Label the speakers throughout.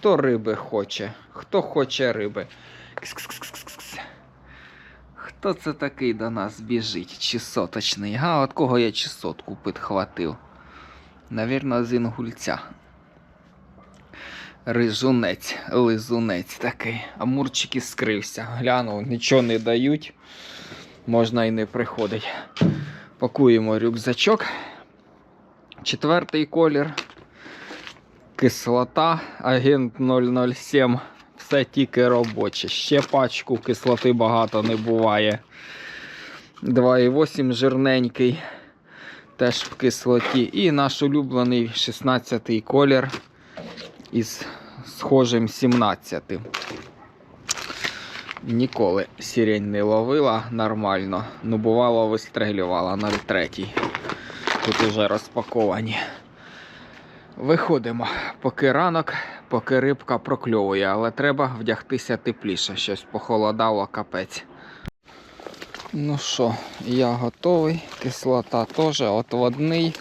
Speaker 1: Хто риби хоче? Хто хоче риби? Кс-кс-кс-кс-кс. Хто це такий до нас біжить? Чесоточний. Га, от кого я чесотку підхватив? Навірно, з інгульця. Рижунець, лизунець такий. А Мурчик скрився. Глянув, нічого не дають. Можна і не приходить. Пакуємо рюкзачок. Четвертий колір. Кислота, агент 007. Все тільки робоче. Ще пачку кислоти багато не буває. 2,8 жирненький. Теж в кислоті. І наш улюблений 16 колір із схожим 17. Ніколи сірень не ловила нормально. Ну, бувало, вистрелювала 0,3. Тут уже розпаковані. Виходимо, поки ранок, поки рибка прокльовує, але треба вдягтися тепліше, щось похолодало капець. Ну що, я готовий, кислота теж отводний.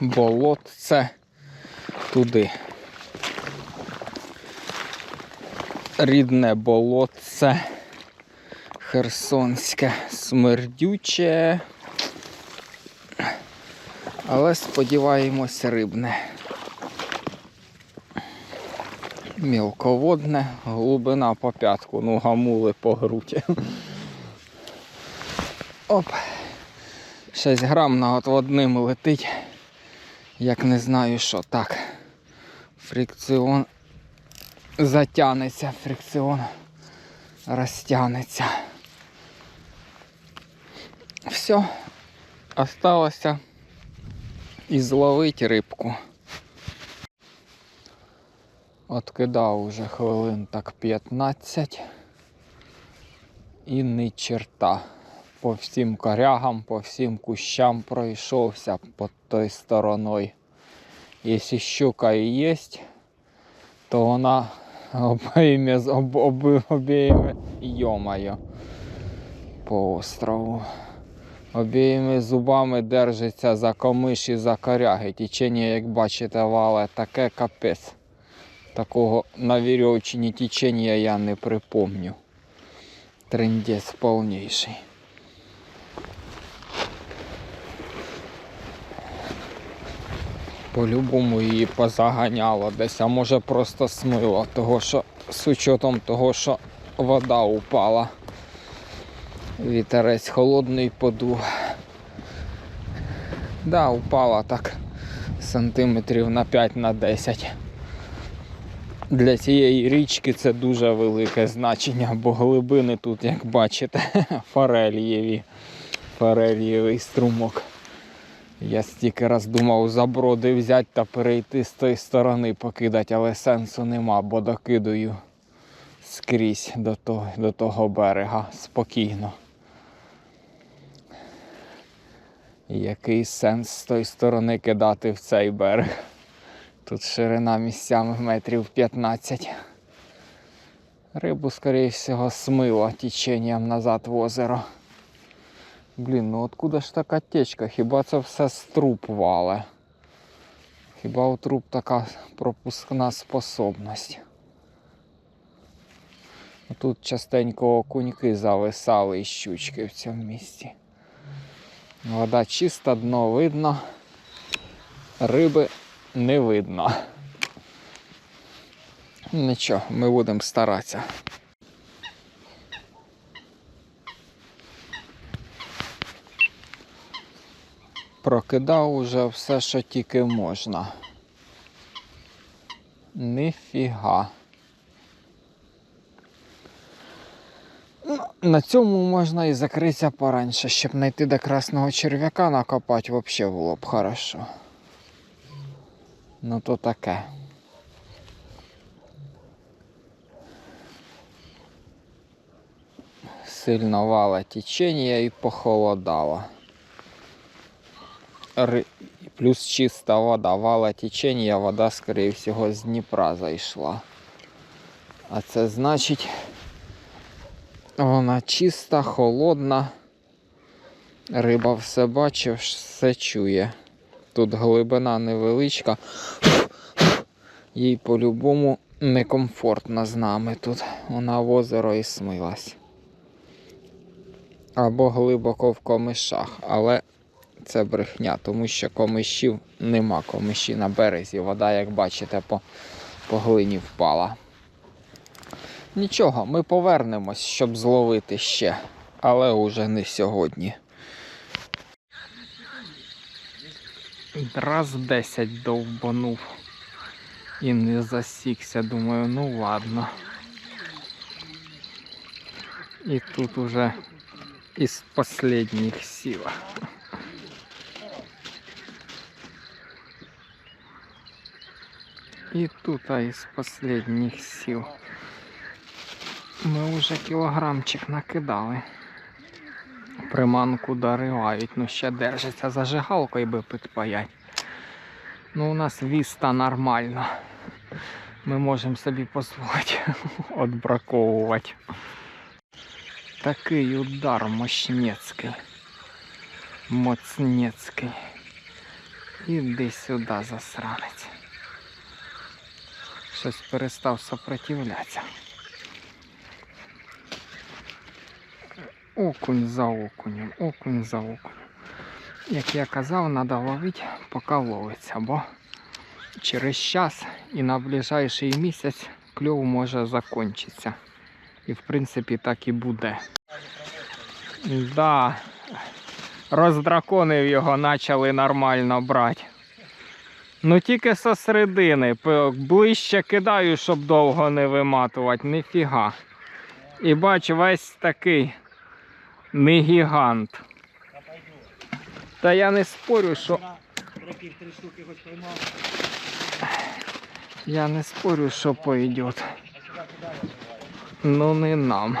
Speaker 1: Болотце туди. Рідне болотце. Херсонське смердюче. Але сподіваємось рибне. Мілководне, глибина по п'ятку, ну гамули по груді. Оп. 6 грам на отводним летить. Як не знаю що. Так. Фрикціон затягнеться, фрикціон розтягнеться. Все. Осталося і зловити рибку. Откидав уже хвилин так 15 і ні черта. По всім корягам, по всім кущам пройшовся по той стороною. Якщо щука і є, то вона обоїми, об, об, обоїми, йомаю, по острову. Обіїми зубами держиться за комиш і за коряги. Тічення, як бачите, вале таке капець. Такого на вірьовчині тічення я не припомню. Трендець повніший. По-любому її позаганяло десь, а може просто смило, того що з учетом того, що вода упала. Вітерець холодний подув. Да, упала так сантиметрів на 5 на 10. Для цієї річки це дуже велике значення, бо глибини тут, як бачите, форельєві. Форельєвий струмок. Я стільки раз думав заброди взяти та перейти з тої сторони покидати, але сенсу нема, бо докидаю скрізь до того, до того берега спокійно. Який сенс з тої сторони кидати в цей берег? Тут ширина місцями метрів 15. Рибу, скоріше всього, смило тіченням назад в озеро. Блін, ну откуда ж така течка? Хіба це все з труб вале? Хіба у труб така пропускна способність? Тут частенько окуньки зависали і щучки в цьому місці. Вода чиста, дно видно, риби не видно. Нічого, ми будемо старатися. Прокидав уже все, що тільки можна. Ніфіга. Ну, на цьому можна і закритися пораньше, щоб знайти до красного черв'яка накопати, взагалі було б хорошо. Ну то таке. Сильно вала течення і похолодало. Плюс чиста вода, вала течення, вода, скоріше всього, з Дніпра зайшла. А це значить, вона чиста, холодна. Риба все бачив, все чує. Тут глибина невеличка. Їй по-любому некомфортно з нами тут. Вона в озеро і смилась. Або глибоко в комишах, але це брехня, тому що комишів нема комиші на березі. Вода, як бачите, по, по глині впала. Нічого, ми повернемось, щоб зловити ще, але уже не сьогодні. Раз 10 довбанув і не засікся. Думаю, ну ладно. І тут уже із последніх сил. І тут а із последніх сил. Ми вже кілограмчик накидали. Приманку доривають, ну ще держиться зажигалкою би підпаять. Ну у нас віста нормально. Ми можемо собі дозволити відбраковувати. Такий удар мощнецький. Моцнецький. Іди сюди, засранець. Щось перестав сопротивлятися. Окунь за окунем, окунь за окунем. Як я казав, треба ловити, поки ловиться, бо через час і на ближайший місяць кльов може закінчитися. І в принципі так і буде. Да, роздраконив його, почали нормально брати. Ну тільки со середини, ближче кидаю, щоб довго не виматувати, ніфіга. І бач, весь такий не гігант. Та я не спорю, що. Я не спорю, що пойдет. Ну не нам.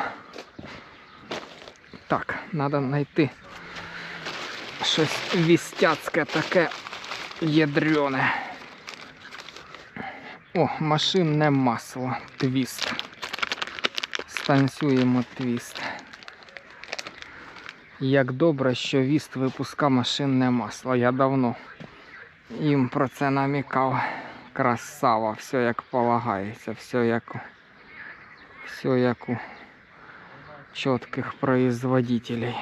Speaker 1: Так, треба знайти щось вістяцьке таке ядрене. О, машинне масло. Твіст. Станцюємо твіст. Як добре, що віст випуска машинне масло. Я давно їм про це намікав. Красава, все як полагається, все як, все як у чітких производителей.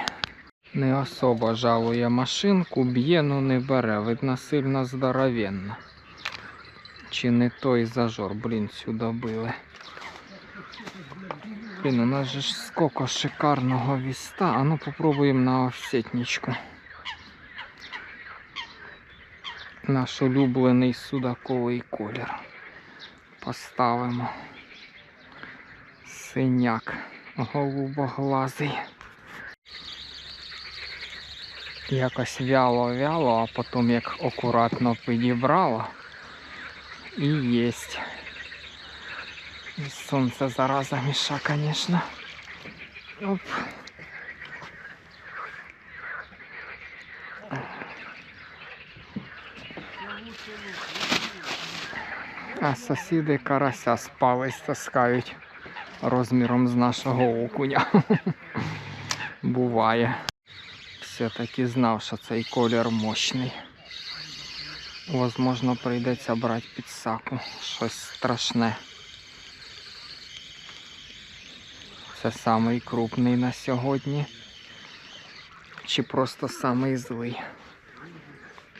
Speaker 1: Не особо жалує машинку, б'є, ну не бере, видно сильно здоровенна. Чи не той зажор, блін, сюди били. Блін, у нас же ж сколько шикарного віста. А ну попробуємо на офсетничку. Наш улюблений судаковий колір. Поставимо. Синяк голубоглазий. Якось вяло-вяло, а потім як акуратно підібрало. І єсть. І сонце зараза міша, звісно. Оп. А сусіди карася спались, таскають розміром з нашого окуня. Буває. Все-таки знав, що цей колір мощний. Возможно, прийдеться брати підсаку. Щось страшне. Це самий крупний на сьогодні. Чи просто самий злий?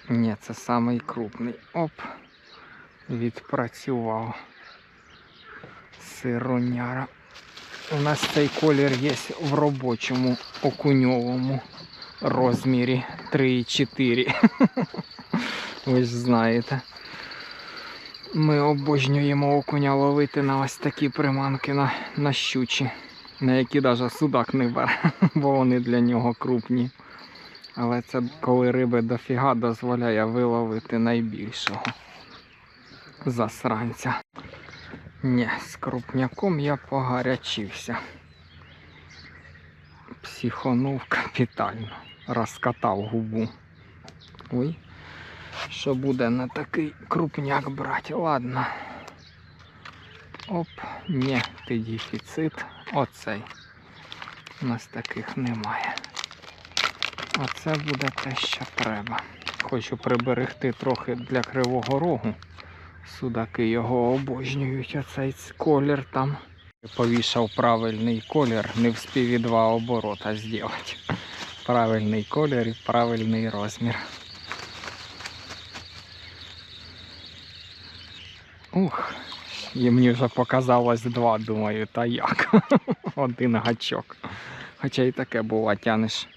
Speaker 1: Ні, це самий крупний. Оп. Відпрацював. Сироняра. У нас цей колір є в робочому окуньовому розмірі 3,4. Ви ж знаєте. Ми обожнюємо окуня ловити на ось такі приманки на, на щучі, на які навіть судак не бере, бо вони для нього крупні. Але це коли риби дофіга дозволяє виловити найбільшого засранця. Ні, з крупняком я погарячився. Психонув капітально. Розкатав губу. Ой, що буде на такий крупняк брати? Ладно. Оп, ні, ти дефіцит. Оцей. У нас таких немає. Оце буде те, що треба. Хочу приберегти трохи для кривого рогу Судаки його обожнюють, оцей колір там. Повішав правильний колір, не встиг і два оборота зробити. Правильний колір і правильний розмір. Ух, і мені вже показалось два, думаю, та як. Один гачок. Хоча і таке було, тянеш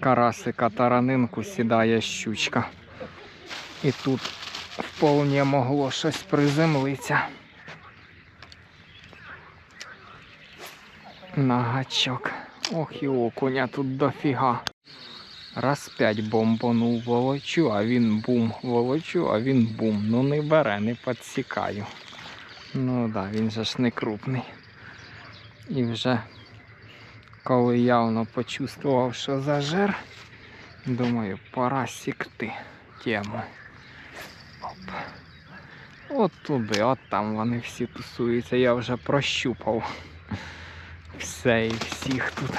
Speaker 1: карасика таранинку, сідає щучка. І тут вполне могло щось приземлитися. На гачок. Ох і окуня тут дофіга. Раз п'ять бомбанув волочу, а він бум, волочу, а він бум. Ну не бере, не підсікаю. Ну да, він же ж не крупний. І вже коли явно почувствував, що зажер, думаю, пора сікти тему. Оп. От туди, от там вони всі тусуються, я вже прощупав все і всіх тут.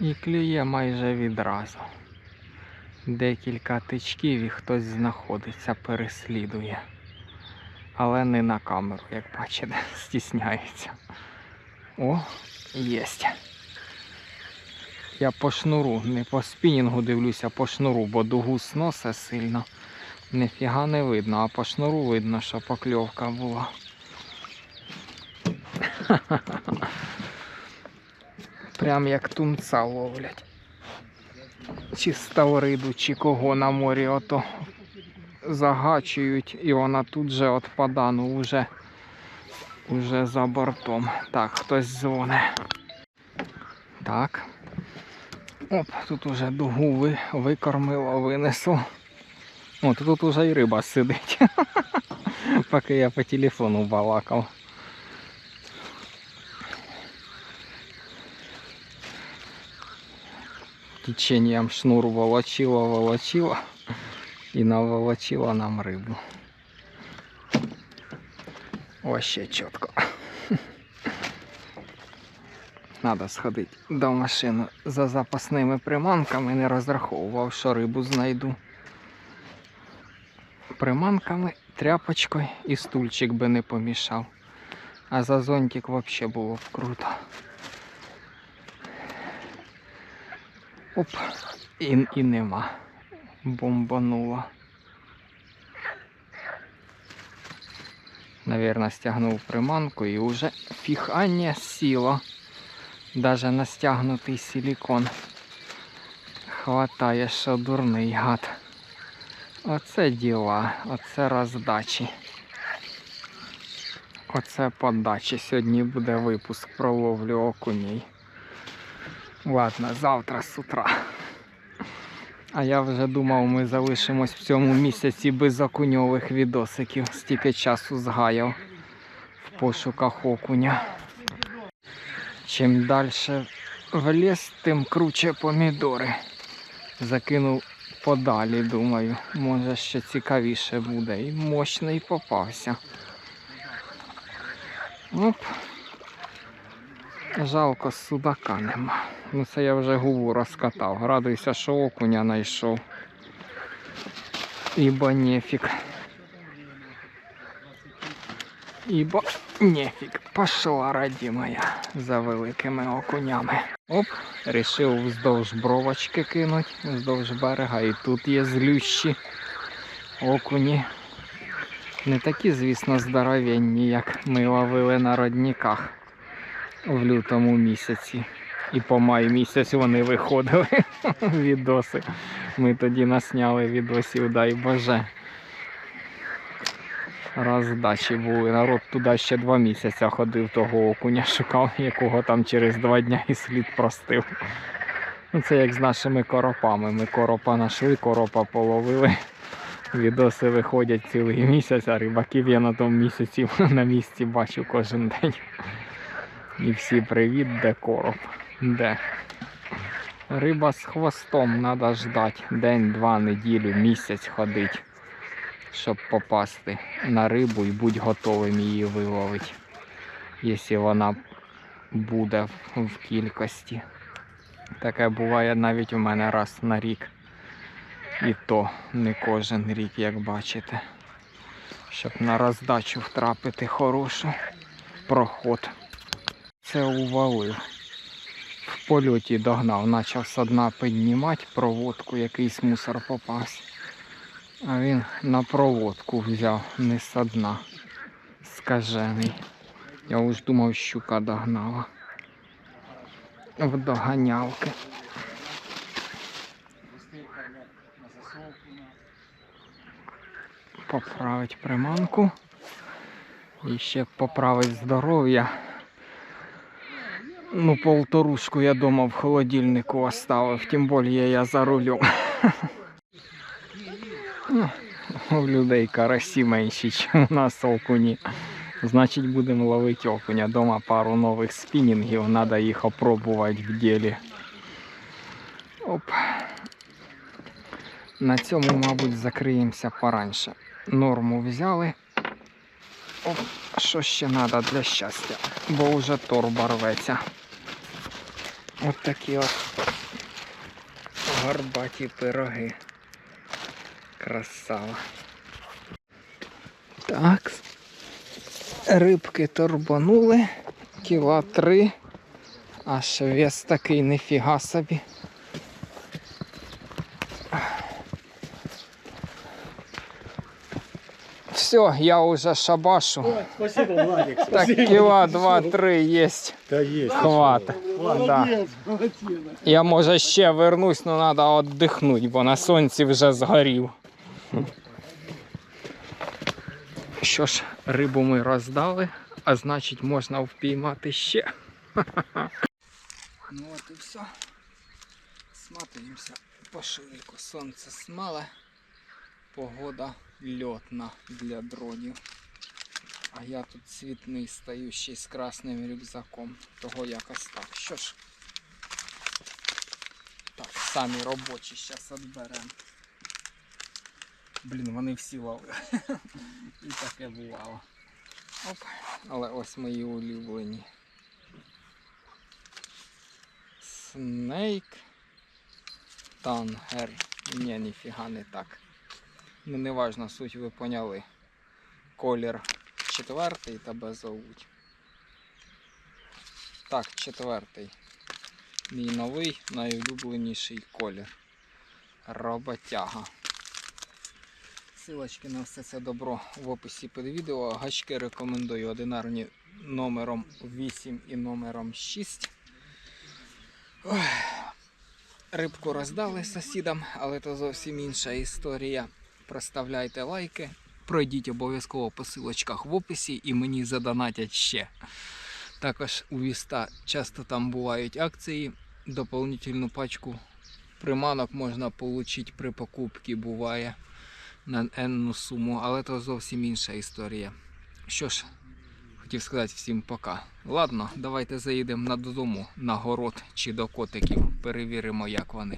Speaker 1: І клює майже відразу. Декілька тичків і хтось знаходиться, переслідує. Але не на камеру, як бачите, стісняється. О, єсть. Я по шнуру, не по спінінгу дивлюся, по шнуру, бо дугу сноса сильно. Ніфіга не видно, а по шнуру видно, що покльовка була. Прям як тунца ловлять. Чи ставриду, чи кого на морі ото загачують і вона тут же отпада, ну вже, вже за бортом. Так, хтось дзвоне. Так. Оп, тут уже дугу ви, викормило, винесло. О, то тут уже і риба сидить. Поки я по телефону балакав. Течением шнур волочило, волочило і наволочило нам рибу. Вообще чітко. Надо сходити до машини за запасними приманками, не розраховував, що рибу знайду. Приманками, тряпочкою і стульчик би не помішав. А за зонтик взагалі було б круто. Оп, і, і нема. Бомбануло. Навірно, стягнув приманку і вже фіхання сіло. Даже на стягнутий силікон. Хватає, що дурний гад. Оце діла, оце роздачі. Оце подачі. Сьогодні буде випуск про ловлю окуней. Ладно, завтра з утра. А я вже думав, ми залишимось в цьому місяці без окуньових відосиків. Стільки часу згаяв в пошуках окуня. Чим далі в ліс, тим круче помідори. Закинув подалі, думаю, може ще цікавіше буде. І мощний попався. Оп. Жалко, судака нема. Ну це я вже губу розкатав. Радуйся, що окуня знайшов. Ібо нефік. Ібо нефік. Пошла радімая за великими окунями. Оп, рішив вздовж бровочки кинуть, вздовж берега. І тут є злющі окуні. Не такі, звісно, здоровенні, як ми ловили на родниках в лютому місяці. І по май місяць вони виходили відоси. Ми тоді насняли відосів, дай Боже. Роздачі були. Народ туди ще два місяці ходив того окуня, шукав, якого там через два дня і слід простив. Ну, це як з нашими коропами. Ми коропа знайшли, коропа половили. Відоси виходять цілий місяць, а рибаків я на тому місяці на місці бачу кожен день. І всі привіт, де короб. Де? Риба з хвостом треба ждати. День, два, неділю, місяць ходить, щоб попасти на рибу і будь готовим її виловити. Якщо вона буде в- кількості. Таке буває навіть у мене раз на рік. І то не кожен рік, як бачите. Щоб на роздачу втрапити хорошу проход. Це увалив. В польоті догнав, почав з дна піднімати проводку, якийсь мусор попався. А він на проводку взяв, не з дна. Скажений. Я уж думав, щука догнала. В доганялки. Поправить приманку. І ще поправить здоров'я. Ну, полторушку я дома в холодильнику оставив, тим більше я за рулем. Ну, У людей карасі менші, ніж у нас окуні. Значить, будемо ловити окуня. Дома пару нових спінінгів, треба їх опробувати в ділі. Оп. На цьому, мабуть, закриємося пораньше. Норму взяли. Оп, що ще треба для щастя? Бо вже торба рветься. От такі от гарбаті пироги. Красава. Так. Рибки торбанули. Кіла три. Аж вес такий нифіга собі. Все, я уже шабашу.
Speaker 2: Ой, спасибо, Владик.
Speaker 1: Так,
Speaker 2: спасибо.
Speaker 1: кіла два-три есть.
Speaker 2: Да есть.
Speaker 1: Хват. Да.
Speaker 2: Молодец, молодец.
Speaker 1: Я може ще вернусь, але треба віддихнути, бо на сонці вже згорів. Що ж, рибу ми роздали, а значить можна впіймати ще. Ну от і все. Смотримося по ширику. Сонце смале, погода льотна для дронів. А я тут цвітний стою ще й з красним рюкзаком. Того якось так. Що ж, так, самі робочі зараз відберемо. Блін, вони всі ловили. І таке бувало. Оп. Але ось мої улюблені. Снейк. Тангер. Ні, ніфіга не так. Ну, неважно, суть ви поняли. Колір четвертий тебе зовуть. Так, четвертий. Мій новий найулюбленіший колір. Роботяга. Силочки на все це добро в описі під відео. Гачки рекомендую одинарні номером 8 і номером 6. Ой. Рибку роздали сусідам, але це зовсім інша історія. Проставляйте лайки, пройдіть обов'язково по силочках в описі і мені задонатять ще. Також у Віста часто там бувають акції. Дополнительну пачку приманок можна отримати при покупці, буває на енну суму, але це зовсім інша історія. Що ж, хотів сказати всім пока. Ладно, давайте заїдемо на додому на город чи до котиків. Перевіримо, як вони.